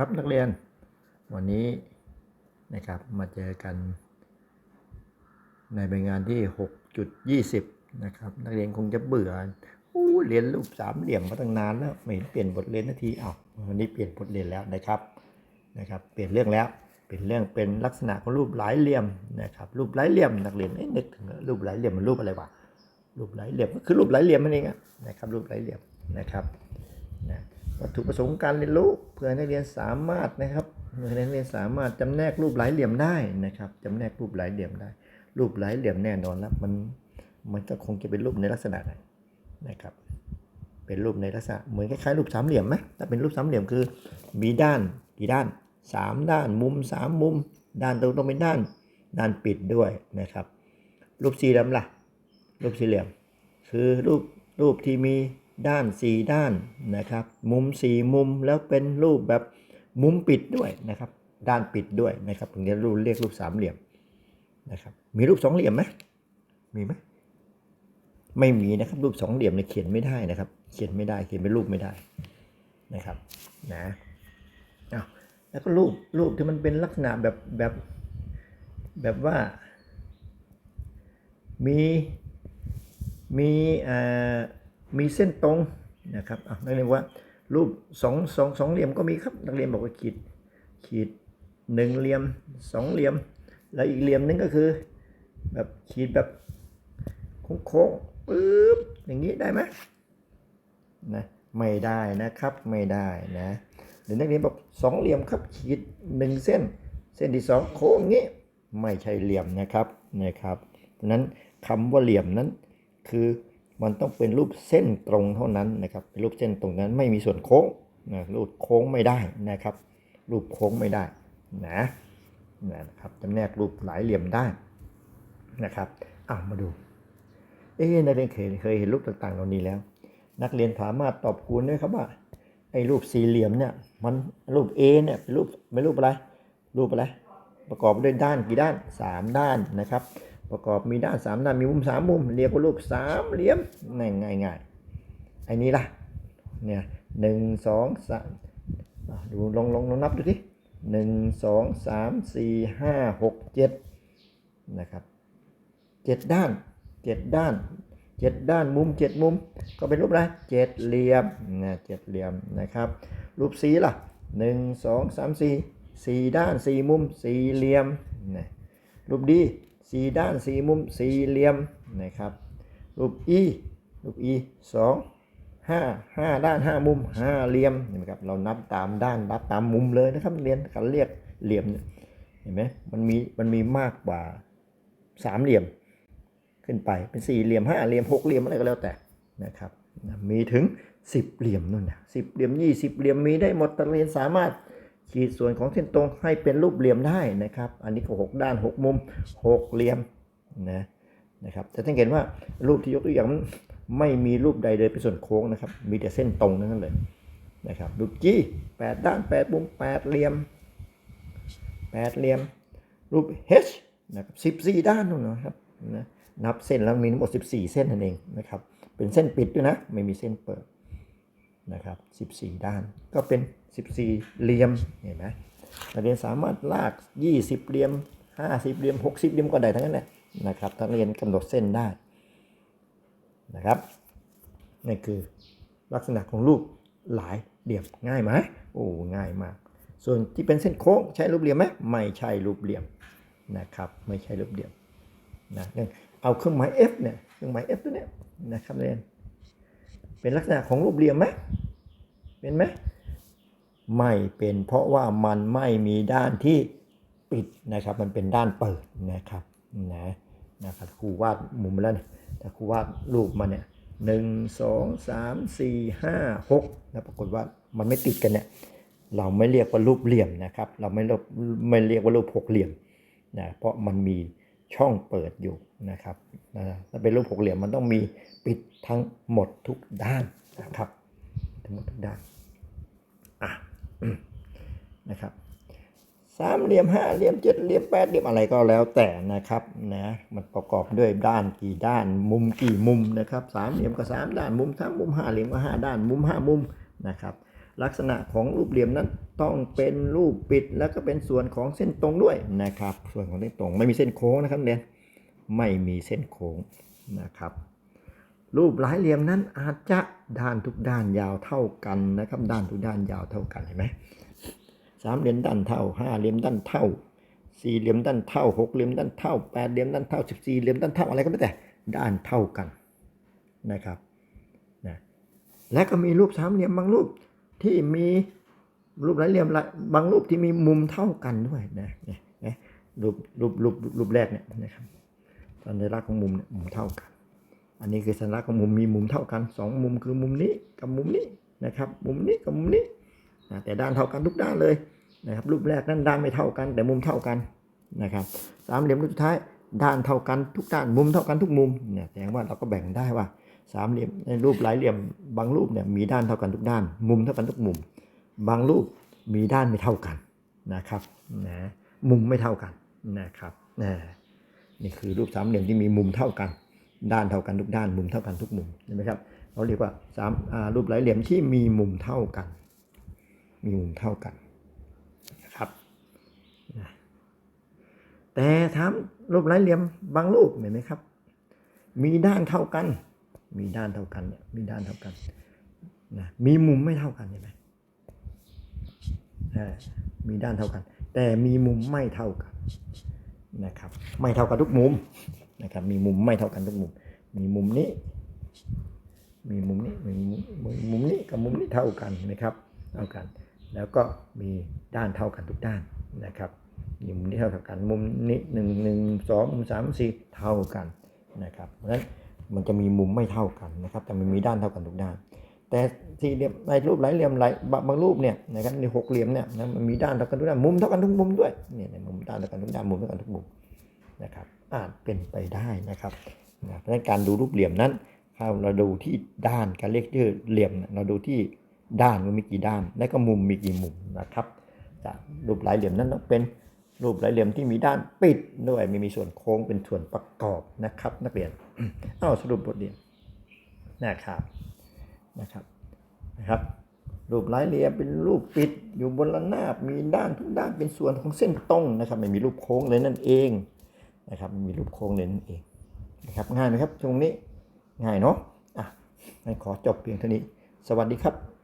ครับนักเรียน วันนี้นะครับมาเจอกัน ในใบงานที่ 6.20 นะครับ นักเรียนคงจะเบื่ออู้เรียนรูปสามเหลี่ยมมาตั้งนานแล้วไม่เห็นเปลี่ยนบทเรียนนาทีอ้าววันนี้เปลี่ยนบทเรียนแล้วนะครับนะครับ เปลี่ยนเรื่องแล้วเปลี่ยนเรื่องเป็นลักษณะของรูปหลายเหลี่ยมนะครับรูปหลายเหลี่ยมนักเรียนเอ๊ะนึกถึงรูปหลายเหลี่ยมมันรูปอะไรวะรูปหลายเหลี่ยมก็คือรูปหลายเหลี่ยมนั่นเองนะครับรูปหลายเหลี่ยมนะครับ วัตถุประสงค์การเรียนรู้เพื่อให้นักเรียนสามารถนะครับเพื่อให้นักเรียนสามารถจำแนกรูปหลายเหลี่ยมได้นะครับจำแนกรูปหลายเหลี่ยมได้ รูปหลายเหลี่ยมแน่นอนแล้วมันมันก็คงจะเป็นรูปในลักษณะไหนนะครับ เป็นรูปในลักษณะเหมือนคล้ายๆรูปสามเหลี่ยมไหมถ้าเป็นรูปสามเหลี่ยมคือมีด้านกี่ด้านสามด้านมุมสามมุม ด้านตรงต้องเป็นด้านด้านปิดด้วยนะครับ รูปสี่เหลี่ยมล่ะรูปสี่เหลี่ยม คือรูปรูปที่มี ด้านสี่ด้านนะครับ มุมสี่มุมแล้วเป็นรูปแบบมุมปิดด้วยนะครับ ด้านปิดด้วยนะครับถึงจะรูปเรียกรูปสามเหลี่ยมนะครับ มีรูปสองเหลี่ยมไหมมีไหมไม่มีนะครับรูปสองเหลี่ยมเนี่ยเขียนไม่ได้นะครับ เขียนไม่ได้เขียนเป็นรูปไม่ได้นะครับนะอ้าแล้วก็รูปรูปที่มันเป็นลักษณะแบบแบบแบบว่า มีมีเอ่อ มีเส้นตรงนะครับนักเรียนว่ารูปสองสองสองเหลี่ยมก็มีครับนักเรียนบอกว่าขีดขีดหนึ่งเหลี่ยมสองเหลี่ยม แล้วอีกเหลี่ยมนึงก็คือแบบขีดแบบโค้งๆปึ๊บอย่างนี้ได้ไหมนะไม่ได้นะครับไม่ได้นะเดี๋ยวนักเรียนบอกสองเหลี่ยมครับขีดหนึ่งเส้น เส้นที่สองโค้งอย่างนี้ไม่ใช่เหลี่ยมนะครับนะครับดังนั้นคำว่าเหลี่ยมนั้นคือ มันต้องเป็นรูปเส้นตรงเท่านั้นนะครับ เป็นรูปเส้นตรงนั้นไม่มีส่วนโค้งนะรูปโค้งไม่ได้นะครับ รูปโค้งไม่ได้นะนะครับจำแนกรูปหลายเหลี่ยมได้นะครับอ้าวมาดู เอ๊ะนักเรียนเคยเคยเห็นรูปต่างๆเหล่านี้แล้ว นักเรียนสามารถตอบคูณได้ครับว่าไอ้รูปสี่เหลี่ยมเนี่ยมันรูป A เนี่ยเป็นรูปเป็นรูปอะไร รูปอะไร ประกอบด้วยด้านกี่ด้านสามด้านนะครับ ประกอบมีด้านสามด้านมีมุมสามมุมเรียกว่ารูปสามเหลี่ยมง่ายง่ายง่ายไอ้นี้ล่ะเนี่ยหนึ่งสองสามดูลองลองลองนับดูสิหนึ่งสองสามสี่ห้าหกเจ็ดนะครับเจ็ดด้านเจ็ดด้านเจ็ดด้านมุมเจ็ดมุม ก็เป็นรูปอะไรเจ็ดเหลี่ยมนะเจ็ดเหลี่ยมนะครับ รูปสีล่ะหนึ่งสองสามสี่สี่ด้านสี่มุมสี่เหลี่ยมนะรูปดี สี่ด้านสี่มุมสี่เหลี่ยมนะครับ รูปอีรูปอีสองห้าห้าด้านห้ามุมห้าเหลี่ยมเห็นไหมครับเรานับตามด้านนับตามมุมเลยนะครับเรียนการเรียกเหลี่ยมเนี่ยเห็นไหมมันมีมันมีมากกว่าสามเหลี่ยมขึ้นไปเป็นสี่เหลี่ยมห้าเหลี่ยมหกเหลี่ยมอะไรก็แล้วแต่นะครับมีถึงสิบเหลี่ยมนู่นนะสิบเหลี่ยมยี่สิบเหลี่ยมมีได้หมดตะเรียนสามารถ ขีดส่วนของเส้นตรงให้เป็นรูปเหลี่ยมได้นะครับ อันนี้ก็หกด้านหกมุมหกเหลี่ยมนะนะครับแต่ท่านเห็นว่ารูปที่ยกตัวอย่างนั้นไม่มีรูปใดเลยเป็นส่วนโค้งนะครับ มีแต่เส้นตรงนั่นเลยนะครับรูปจีแปดด้านแปดมุมแปดเหลี่ยมแปดเหลี่ยม รูป H นะครับสิบสี่ด้านนู่นนะครับนะนับเส้นแล้วมีทั้งหมด 14 เส้นนั่นเองนะครับ เป็นเส้นปิดด้วยนะ ไม่มีเส้นเปิด นะครับ 14 ด้านก็เป็น 14 เหลี่ยมเห็นไหมนักเรียนสามารถลาก 20 เหลี่ยม 50 เหลี่ยม 60 เหลี่ยมก็ได้ทั้งนั้นแหละนะครับถ้าเรียนกำหนดเส้นได้นะครับนี่คือลักษณะของรูปหลายเหลี่ยมง่ายไหมโอ้ง่ายมาก ส่วนที่เป็นเส้นโค้งใช้รูปเหลี่ยมไหมไม่ใช่รูปเหลี่ยมนะครับไม่ใช่รูปเหลี่ยมนะเอาเครื่องหมาย F เนี่ยเครื่องหมาย F ตัวเนี้ยนะครับเรียนเป็นลักษณะของรูปเหลี่ยมไหม เป็นไหมไม่เป็นเพราะว่ามันไม่มีด้านที่ปิดนะครับ มันเป็นด้านเปิดนะครับนะนะครับครูวาดมุมแล้วนี่ยแต่ครูวาดรูปมาเนี่ยหนึ่งสองสามสี่ห้าหกแล้วปรากฏว่ามันไม่ติดกันเนี่ยเราไม่เรียกว่ารูปเหลี่ยมนะครับ เราไม่เรียกไม่เรียกว่ารูปหกเหลี่ยมนะเพราะมันมีช่องเปิดอยู่นะครับนะถ้าเป็นรูปหกเหลี่ยมมันต้องมีปิดทั้งหมดทุกด้านนะครับ ทั้งหมดทุกด้านอะนะครับสามเหลี่ยมห้าเหลี่ยมเจ็ดเหลี่ยมแปดเหลี่ยมอะไรก็แล้วแต่นะครับนะมันประกอบด้วยด้านกี่ด้านมุมกี่มุมนะครับสามเหลี่ยมก็สามด้านมุมสามมุมห้าเหลี่ยมก็ห้าด้านมุมห้ามุมนะครับลักษณะของรูปเหลี่ยมนั้นต้องเป็นรูปปิดแล้วก็เป็นส่วนของเส้นตรงด้วยนะครับ ส่วนของเส้นตรงไม่มีเส้นโค้งนะครับเรียนไม่มีเส้นโค้งนะครับ รูปหลายเหลี่ยมนั้นอาจจะด้านทุกด้านยาวเท่ากันนะครับ ด้านทุกด้านยาวเท่ากันเห็นไหมสามเหลี่ยมด้านเท่าห้าเหลี่ยมด้านเท่าสี่เหลี่ยมด้านเท่าหกเหลี่ยมด้านเท่าแปดเหลี่ยมด้านเท่าสิบสี่เหลี่ยมด้านเท่าอะไรก็ไม่แต่ด้านเท่ากันนะครับนะและก็มีรูปสามเหลี่ยมบางรูปที่มีรูปหลายเหลี่ยมหลายบางรูปที่มีมุมเท่ากันด้วยนะนะนะรูปรูปรูปรูปแรกเนี่ยนะครับสัญลักษณ์ของมุมเนี่ยมุมเท่ากัน อันนี้คือสัญลักษณ์ของมุมมีมุมเท่ากันสองมุมคือมุมนี้กับมุมนี้นะครับ มุมนี้กับมุมนี้นะแต่ด้านเท่ากันทุกด้านเลยนะครับ รูปแรกนั้นด้านไม่เท่ากัน แต่มุมเท่ากันนะครับ สามเหลี่ยมรูปสุดท้ายด้านเท่ากันทุกด้านมุมเท่ากันทุกมุมเนี่ยแสดงว่าเราก็แบ่งได้ว่าสามเหลี่ยมในรูปหลายเหลี่ยมบางรูปเนี่ยมีด้านเท่ากันทุกด้าน มุมเท่ากันทุกมุม บางรูปมีด้านไม่เท่ากันนะครับนะมุมไม่เท่ากันนะครับนี่คือรูปสามเหลี่ยมที่มีมุมเท่ากัน ด้านเท่ากันทุกด้านมุมเท่ากันทุกมุมเห็นไหมครับเราเรียกว่าสามรูปหลายเหลี่ยมที่มีมุมเท่ากัน มีมุมเท่ากันนะครับแต่ถามรูปหลายเหลี่ยมบางรูปเห็นไหมครับ มีด้านเท่ากัน มีด้านเท่ากันเนี่ยมีด้านเท่ากันนะมีมุมไม่เท่ากันเห็นไหมมีด้านเท่ากัน แต่มีมุมไม่เท่ากันนะครับ ไม่เท่ากันทุกมุม นะครับ มีมุมไม่เท่ากันทุกมุม มีมุมนี้ มีมุมนี้มีมุมมุมนี้กับมุมนี้เท่ากันนะครับ เท่ากัน แล้วก็มีด้านเท่ากันทุกด้านนะครับมีมุมนี้เท่ากัน มุมนี้หนึ่งหนึ่งสองมุมสามสี่เท่ากันนะครับเพราะฉะนั้นมันจะมีมุมไม่เท่ากันนะครับ แต่มันมีด้านเท่ากันทุกด้าน แต่สี่เหลี่ยมในรูปหลายเหลี่ยมหลายบางรูปเนี่ยนะครับในหกเหลี่ยมเนี่ยมันมีด้านเท่ากันทุกด้านมุมเท่ากันทุกมุมด้วยเนี่ยในมุมด้านเท่ากันทุกด้านมุมเท่ากันทุกมุม นะครับอาจเป็นไปได้นะครับนะเพราะฉะนั้นการดูรูปเหลี่ยมนั้นเราดูที่ด้านการเรียกชื่อเหลี่ยม เราดูที่ด้านว่ามีกี่ด้าน และก็มุมมีกี่มุมนะครับจากรูปหลายเหลี่ยมนั้นต้องเป็นรูปหลายเหลี่ยมที่มีด้านปิดด้วยไม่มีส่วนโค้งเป็นส่วนประกอบนะครับ นักเรียนเอาสรุปบทเรียนนะครับนะครับนะครับ รูปหลายเหลี่ยมเป็นรูปปิดอยู่บนระนาบมีด้านทุกด้านเป็นส่วนของเส้นตรงนะครับ ไม่มีรูปโค้งเลยนั่นเอง นะครับมีรูปโค้งเลนนั่นเองนะครับง่ายไหมครับตรงนี้ง่ายเนาะอะงั้นขอจบเพียงเท่านี้ สวัสดีครับ